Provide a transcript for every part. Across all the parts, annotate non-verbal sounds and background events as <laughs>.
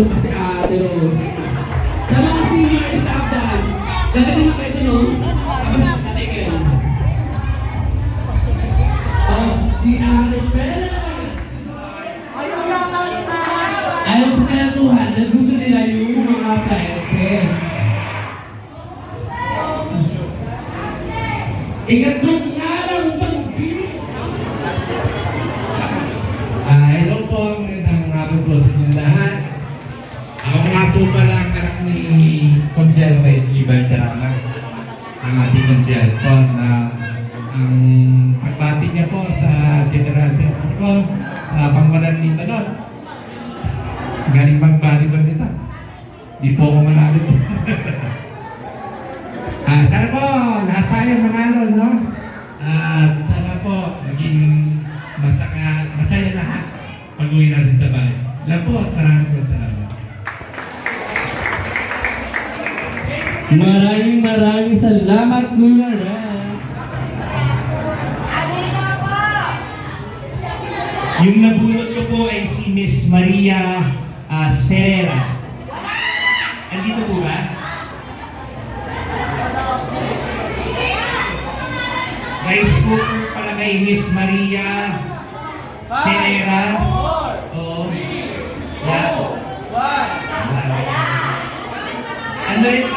Mga senior, aso kasi ate Rose. Sa mga senior staff dance, gagawin mo kayo no? Tapos sa tigil. Oh, si Ate Pera. Ayon sa kayatuhan, na gusto nila yung mga princess. Ikatlong Ang ating Conjel po na ang pagbati niya po sa Secretary ko sa pangwalan ni Balot. Galing mag-volleyball nito. Di po ako manalo to. <laughs> ah, sana po, lahat tayo manalo, no? At sana po, maging masaka, masaya lahat pag-uwi natin sa bahay. Lang po, maraming po salamat. Maraming salamat, Kuya Rex. Yung nabunot ko po ay si Miss Maria uh, Serera. Andito po ba? Rice cooker pala kay Miss Maria Serera. Oo. Yeah. Ano rin ah,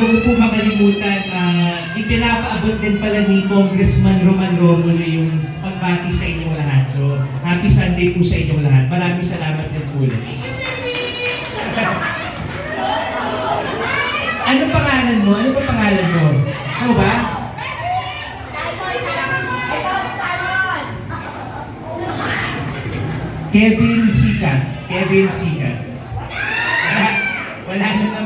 bago ko po makalimutan, uh, ipinapaabot din pala ni Congressman Roman Romulo yung pagbati sa inyong lahat. So, happy Sunday po sa inyong lahat. Maraming salamat din po ulit. <laughs> ano pangalan mo? Ano pa pangalan mo? Ano ba? Kevin Sikat. Kevin Sikat. Wala, <laughs> wala na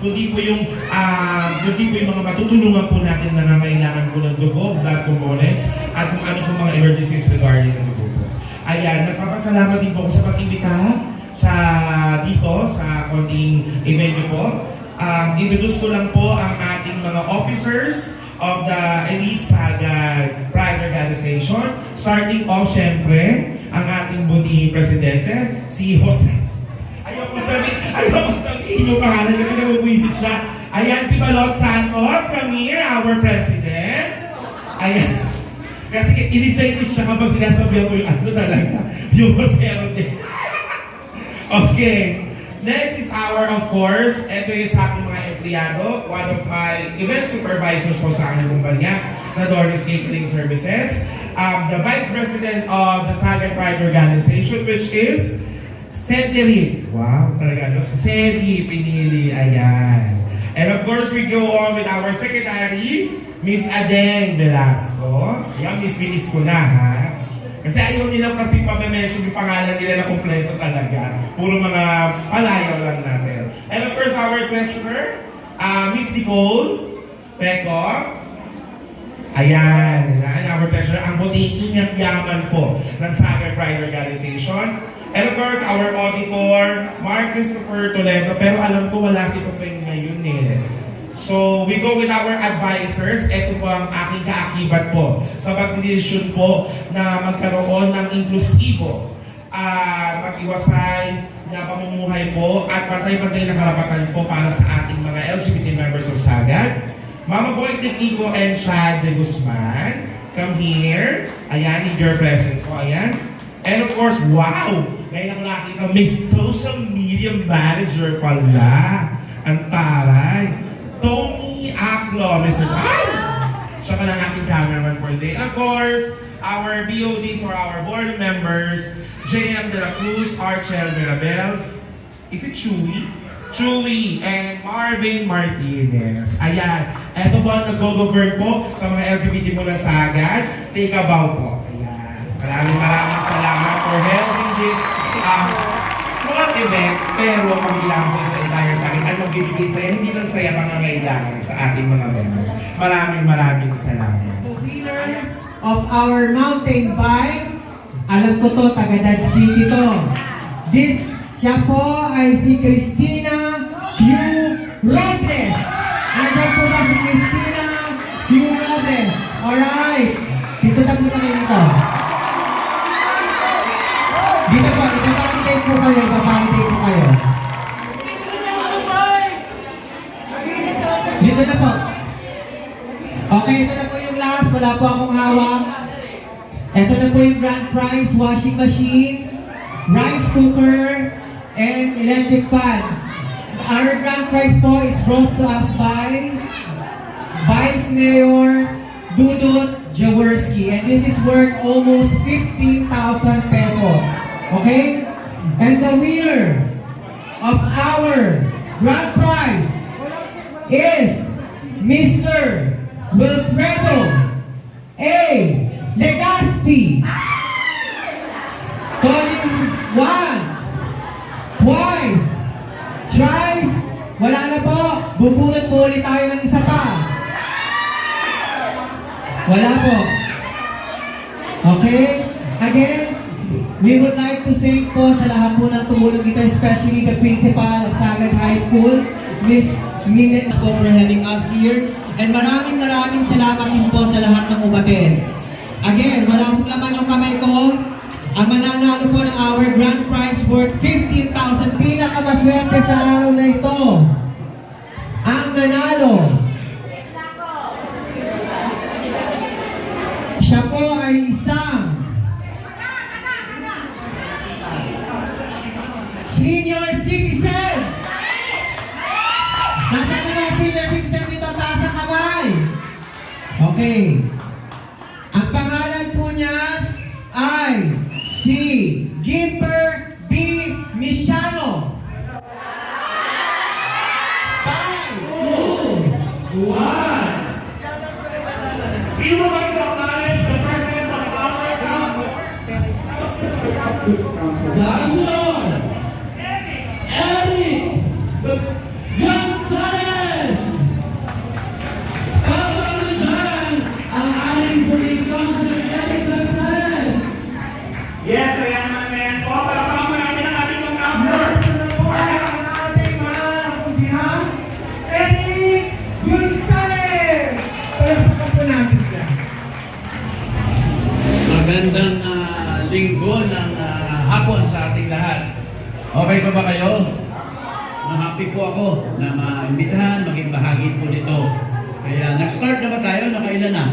kundi po yung ah, kundi po yung mga matutulungan po natin na nangangailangan po ng dugo, blood components, at kung ano po mga emergencies regarding ng dugo po. Ayan, nagpapasalamat din po ako sa pag-imbita sa dito, sa konting event niyo po. Um, introduce ko lang po ang ating mga officers of the Elite Saga Pride Organization. Starting off, syempre, ang ating buti presidente, si Jose Ayoko sabihin, <laughs> ayoko pangalan kasi nabubuisit siya. Ayan si Balot Santos from here, our president. Ayan. Kasi inis-inis siya kapag sinasabihan ko yung ano talaga, yung Jose Rodel. okay. Next is our, of course, ito yung sa aking mga empleyado, one of my event supervisors po sa aking kumpanya, na Doris Catering Services. Um, the Vice President of the Saga Pride Organization, which is Sentiri. Wow, talaga. No? Seri pinili. Ayan. And of course, we go on with our secretary, Miss Adeng Velasco. Ayan, Miss Bilis ko na, ha? Kasi ayaw nila kasi pa-mention yung pangalan nila na kompleto talaga. Puro mga palayaw lang natin. And of course, our treasurer, uh, Miss Nicole Peko. Ayan, ayan, our treasurer, ang buting ingat yaman po ng Saga Pride Organization. And of course, our auditor, Mark Christopher Toledo, pero alam ko wala si Tupeng ngayon eh. So, we go with our advisors. Ito po ang aking kaakibat po sa pag-decision po na magkaroon ng inklusibo at mag-iwasay na pamumuhay po at pantay-pantay na karapatan po para sa ating mga LGBT members of SAGAD. Mama Boy Kiko and Shad de Guzman, come here. Ayan, need your presence po. Ayan. And of course, wow! Ngayon ako nakita, may social media manager pala. Ang taray. Tony Aclo, Mr. Ay! Siya pa lang ating cameraman for the day. And of course, our BODs or our board members, JM De La Cruz, Archel Mirabel, is it Chewy? Chewy and Marvin Martinez. Ayan. Ito po ang nag-govern po sa mga LGBT mula sa agad. Take a bow po. Ayan. Maraming maraming salamat for helping this um, small event pero kabilang po sa entire sa akin. Ano magbibigay saya, hindi lang saya pangangailangan sa ating mga members. Maraming maraming salamat. The winner of our mountain bike, alam ko to, Tagadad City to. This, siya po ay si Christina Q. Robles. Andiyan po ba si Christina Q. Robles? Alright. Dito na po na kayo dito. Dito kayo, ipapakitate po kayo. Dito na po. Okay, ito na po yung last. Wala po akong hawak. Ito na po yung grand prize, washing machine, rice cooker, and electric fan. Our grand prize po is brought to us by Vice Mayor Dudut Jaworski. And this is worth almost 15,000 pesos. Okay? And the winner of our grand prize is Mr. Wilfredo A. Legaspi. Calling once, twice, thrice, wala na po. Bubunot po ulit tayo ng isa pa. Wala po. Okay? Again, we would like to thank po sa lahat po ng tumulong dito, especially the principal of Sagad High School, Miss Minette po for having us here. And maraming maraming salamat din po sa lahat ng umaten. Again, wala pong laman yung kamay ko. Ang mananalo po ng our grand prize worth 15,000. Pinakamaswerte sa araw na ito. Ang nanalo. Siya po ay isang senior citizen. Nasaan na mga senior citizen dito? Taas ang kamay. Okay. Ang pangalan po niya ay si Gimper B. Misiano. Five. Dahil Magandang ah, linggo ng ah, hapon sa ating lahat. Okay pa ba kayo? Happy po ako na maimbitahan, maging bahagi po nito. Kaya nag-start na ba tayo? Nakailan na?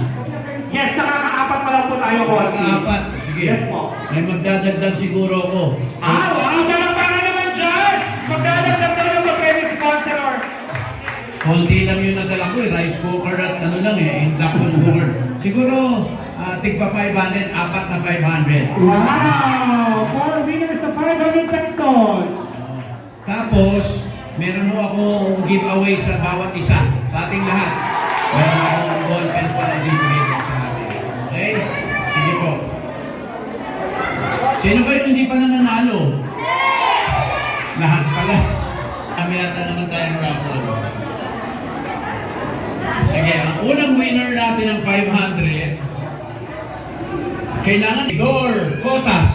Yes, nakakaapat pa lang po tayo, Bossy. Nakaapat. Sige. Yes po. May magdadagdag siguro ako. Ah, wow, palakpakan naman dyan! Magdadagdag tayo ng mag-any sponsor. Konti lang yung nadala ko eh. Rice cooker at ano lang eh. Induction cooker. Siguro, ah, tigpa 500, apat na 500. Wow! Four winners of 500 pesos! Tapos, meron mo akong giveaway sa bawat isa, sa ating lahat. Meron akong ball pen pa na giveaway sa atin. Okay? Sige po. Sino ba yung hindi pa nananalo? Lahat pala. Kami yata naman tayong raffle. Sige, ang unang winner natin ng 500, kailangan Igor Cotas.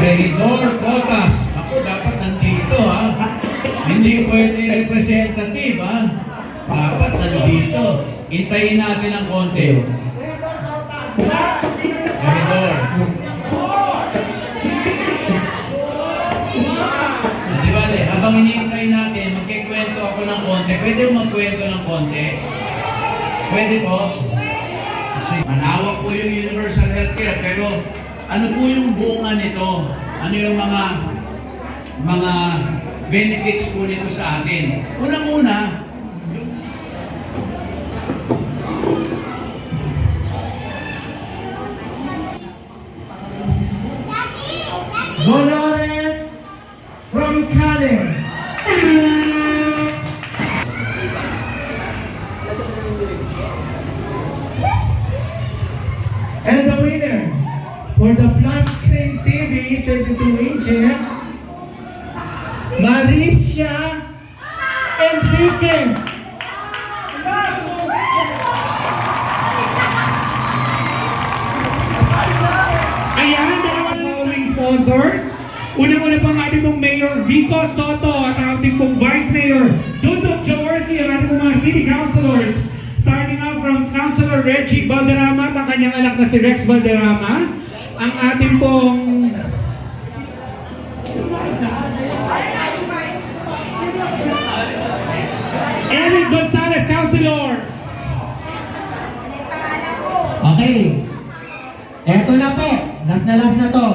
Regidor Cotas. Ako dapat nandito ha. Hindi pwede representative ha. Dapat nandito. Intayin natin ang konti. Regidor. Di bale, habang iniintay natin, magkikwento ako ng konti. Pwede magkwento ng konti? Pwede po? Kasi manawak po yung universal healthcare, pero ano po yung bunga nito? Ano yung mga mga benefits po nito sa atin? Unang-una, And the winner for the flat screen TV 32 inches, Maricia Enriquez. Ayan, dalawa na following sponsors. Unang-una pang ating pong Mayor Vico Soto at ating pong Vice Mayor Dudok Jaworsi ang ating mga City Councilors. Starting out from Councilor Reggie Valderrama at ang kanyang anak na si Rex Valderrama. Ang ating pong Eric Gonzalez, Councilor. Okay. Eto na po. Last na last na to.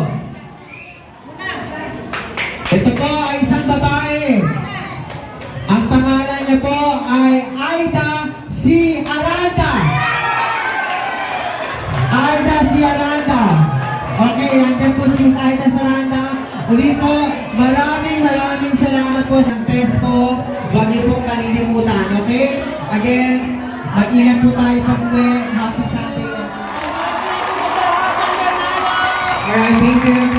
Nandiyan po si Miss Aida C. Aranda. Uli po, maraming maraming salamat po sa test po. Huwag niyo pong kalilimutan, okay? Again, mag-ingat po tayo pag-uwi. Happy Sunday. Alright, thank you